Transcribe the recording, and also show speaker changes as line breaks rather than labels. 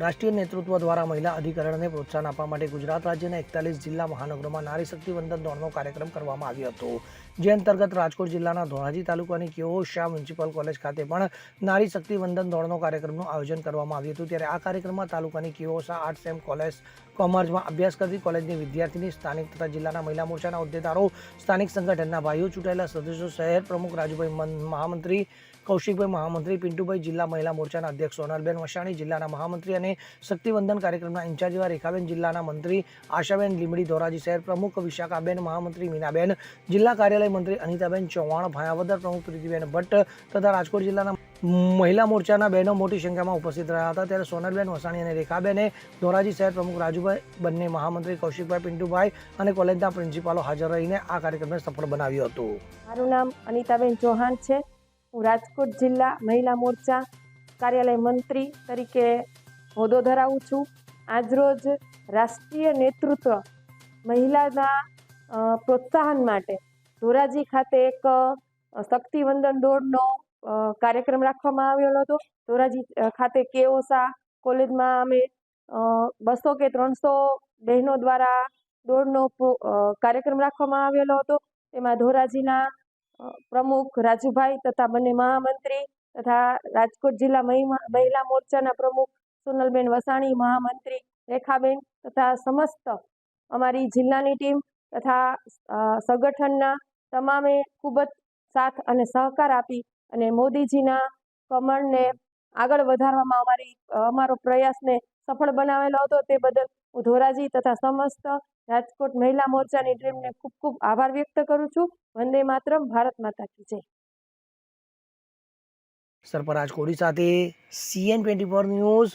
રાષ્ટ્રીય નેતૃત્વ દ્વારા મહિલા અધિકરણને પ્રોત્સાહન આપવા માટે ગુજરાત રાજ્યના એકતાલીસ જિલ્લા મહાનગરોમાં નારી શક્તિ વંદન દોડનો કાર્યક્રમ કરવામાં આવ્યો હતો. જે અંતર્ગત રાજકોટ જિલ્લાના ધોરાજી તાલુકાની કેઓ શાહ મ્યુનિસિપલ કોલેજ ખાતે પણ નારી શક્તિ વંદન દોડનો કાર્યક્રમનું આયોજન કરવામાં આવ્યું હતું. ત્યારે આ કાર્યક્રમમાં તાલુકાની K O Shah arts M college કોમર્સમાં અભ્યાસ કરતી કોલેજની વિદ્યાર્થીની, સ્થાનિક તથા જિલ્લાના મહિલા મોરચાના હોદ્દેદારો, સ્થાનિક સંગઠનના ભાઈઓ, ચૂંટાયેલા સદસ્યો, શહેર પ્રમુખ રાજુભાઈ મહામંત્રી, કૌશિકભાઈ મહામંત્રી, પિન્ટુભાઈ જિલ્લા મહિલા મોરચાના અધ્યક્ષ સોનલબેન વસાણી, જિલ્લાના મહામંત્રી અને શક્તિવંદન કાર્યક્રમના ઇન્ચાર્જ એવા રેખાબેન જિલ્લાના મંત્રી, આશાબેન લીમડી ધોરાજી શહેર પ્રમુખ, વિશાખાબેન મહામંત્રી, મીનાબેન જિલ્લા કાર્યાલય મંત્રી અનિતાબેન ચૌહાણ, ભાયાવદર પ્રમુખ પ્રીતિબેન ભટ્ટ તથા રાજકોટ જિલ્લાના મહિલા મોરચાના બહેનો મોટી સંખ્યામાં ઉપસ્થિત રહ્યા હતા. ત્યારે સોનલબેન વસાણી અને રેખાબેને ધોરાજી શહેર પ્રમુખ રાજુભાઈ, બંને મહામંત્રી કૌશિકભાઈ પિન્ટુભાઈ અને કોલેજના પ્રિન્સિપાલો હાજર રહીને આ કાર્યક્રમને સફળ બનાવ્યો હતો.
મારું નામ અનિતાબેન ચૌહાણ છે. હું રાજકોટ જિલ્લા મહિલા મોરચા કાર્યાલય મંત્રી તરીકે હોદ્દો ધરાવું છું. આજરોજ રાષ્ટ્રીય નેતૃત્વ મહિલાના પ્રોત્સાહન માટે ધોરાજી ખાતે એક શક્તિવંદન દોડનો કાર્યક્રમ રાખવામાં આવેલો હતો. ધોરાજી ખાતે કેઓસા કોલેજમાં અમે બસો કે ત્રણસો બહેનો દ્વારા દોડનો કાર્યક્રમ રાખવામાં આવેલો હતો. તેમાં ધોરાજીના પ્રમુખ રાજુભાઈ તથા બંને મહામંત્રી તથા રાજકોટ જિલ્લા મહિલા મોરચાના પ્રમુખ સોનલબેન વસાણી, મહામંત્રી, રેખાબેન તથા સમસ્ત અમારી જિલ્લાની ટીમ તથા સંગઠનના તમામે ખૂબ જ સાથ અને સહકાર આપી અને મોદીજીના કમળને આગળ વધારવામાં અમારી, અમારો પ્રયાસને સફળ બનાવેલો હતો. તે બદલ હું ધોરાજી તથા સમસ્ત રાજકોટ મહિલા મોરચાની ટીમને ખૂબ ખૂબ આભાર વ્યક્ત કરું છું. વંદે માતરમ, ભારત માતા કી જય.
સરપરાજ કોડી સાથે CN twenty four news